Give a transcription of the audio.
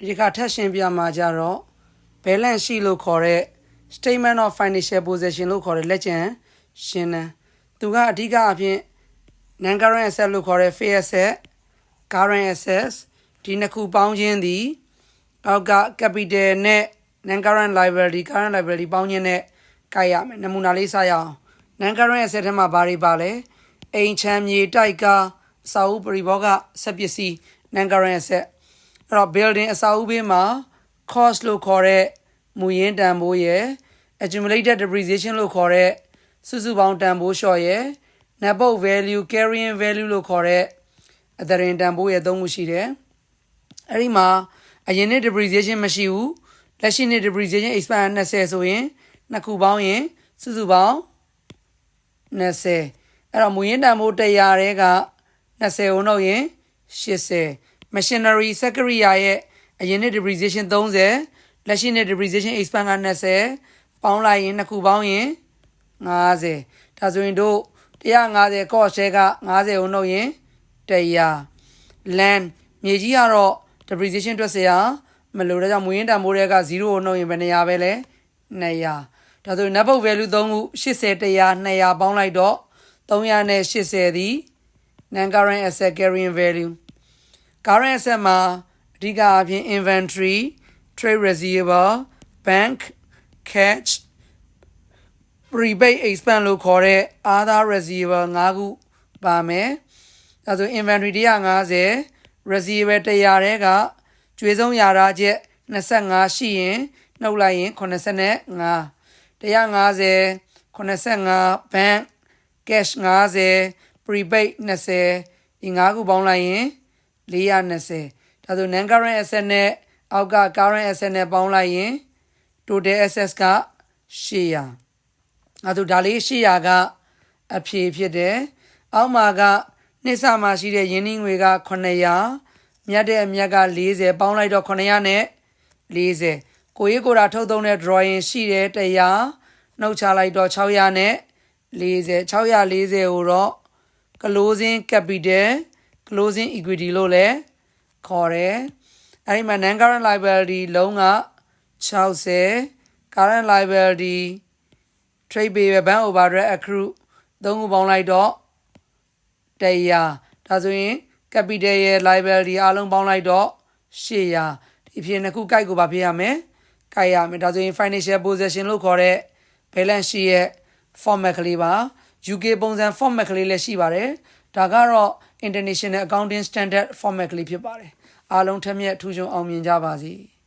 ဒီခါထက်ရှင်းပြမှာကြတော့ balance sheet လို့ခေါ်တဲ့ statement of financial position လို့ခေါ်တဲ့လက်ကျန်ရှင်းတယ်သူကအဓိကအဖြစ် non current asset လို့ခေါ်တဲ့ fixed asset current assets ဒီနှစ်ခုပေါင်းခြင်းသည်အောက်က capital နဲ့ non current liability current liability ပေါင်းခြင်းနဲ့ကိုက်ရမယ်နမူနာလေးစရအောင် non current asset ထဲမှာဘာတွေပါလဲအိမ်ချမ်းမြေတိုက်ကားအစာအုပ်ပရိဘောဂစက်ပစ္စည်း non current asset အဲ့တော့ building အစာအုပ်ဘေးမှာ cost လို့ခေါ်တဲ့မူရင်းတန်ဖိုးရယ် accumulated depreciation လို့ခေါ်တဲ့စုစုပေါင်းတန်ဖိုးလျှော့ရယ် net book value carrying value လို့ခေါ်တဲ့အသရင်တန်ဖိုးရယ်သုံးခုရှိတယ်အဲ့ဒီမှာအရင်နှစ် depreciation မရှိဘူးလက်ရှိနှစ် depreciation expense 20ဆိုရင်နှစ်ခုပေါင်းရင်စုစုပေါင်း20အဲ့တော့မူရင်းတန်ဖိုး100တဲက20ဦးတော့ရင်80 machinery စက်ကရိယာရဲ့အရင်နှစ် depreciation 30လက်ရှိနှစ် depreciation expense က20ပေါင်းလိုက်ရင်နှစ်ခုပေါင်းရင်50ဒါဆိုရင်တို့150 cost share က50ဦးတော့ရင်100 land မြေကြီးကတော့ depreciation တွက်စရာမလိုတဲ့ကြောင့်မူရင်းတန်ဖိုးတွေက0ကိုနှုတ်ရင်ဘယ်နေရာပဲလဲ200ဒါဆိုရင် net book value 3ခု80 100 200ပေါင်းလိုက်တော့380သည် non current asset carrying value current asset မှာအဓိကအဖြစ် inventory trade receivable bank cash prepaid expense လို့ခေါ်တဲ့ other receivable 5ခုပါမယ်ဒါဆို inventory 150 receivable 100တဲကကျွေးဆုံးရာရာချက်25ရှိရင်နှုတ်လိုက်ရင်85 150 85 bank cash 50 prepaid 20ဒီ5ခုပေါင်းလိုက်ရင် 420ဒါဆို non current asset နဲ့အောက်က current asset နဲ့ပေါင်းလိုက်ရင် total assets က800အဲဒါဒါလေး800ကအဖြေဖြစ်တယ်အောက်မှာကနှစ်ဆမှာရှိတဲ့ရင်းနှီးငွေက900မြတ်တဲ့အမြတ်က40ပေါင်းလိုက်တော့900နဲ့40ကိုရေးကိုတာထုတ်သုံးတဲ့ drawing ရှိတယ်100နှုတ်ချလိုက်တော့600နဲ့40 640ကိုတော့ closing capital closing equity လို့လည်းခေါ်တယ်အဲဒီမှာ non current liability လုံးက60 current liability trade payable bank overdraft accrue သုံးခုပေါင်းလိုက်တော့100ဒါဆိုရင် capital ရဲ့ liability အားလုံးပေါင်းလိုက်တော့800ဒီဖြစ်နှစ်ခုကိုက်ကိုပါဖြစ်ရမယ်ကိုက်ရမယ်ဒါဆိုရင် financial position လို့ခေါ်တဲ့ balance sheet ရဲ့ format ကလေးပါ UK ပုံစံ format ကလေးလည်းရှိပါတယ်ဒါကတော့ international accounting standard format ကလေးဖြစ်ပါတယ်အားလုံးထက်မြက်ထူးချွန်အောင်မြင်ကြပါစေ။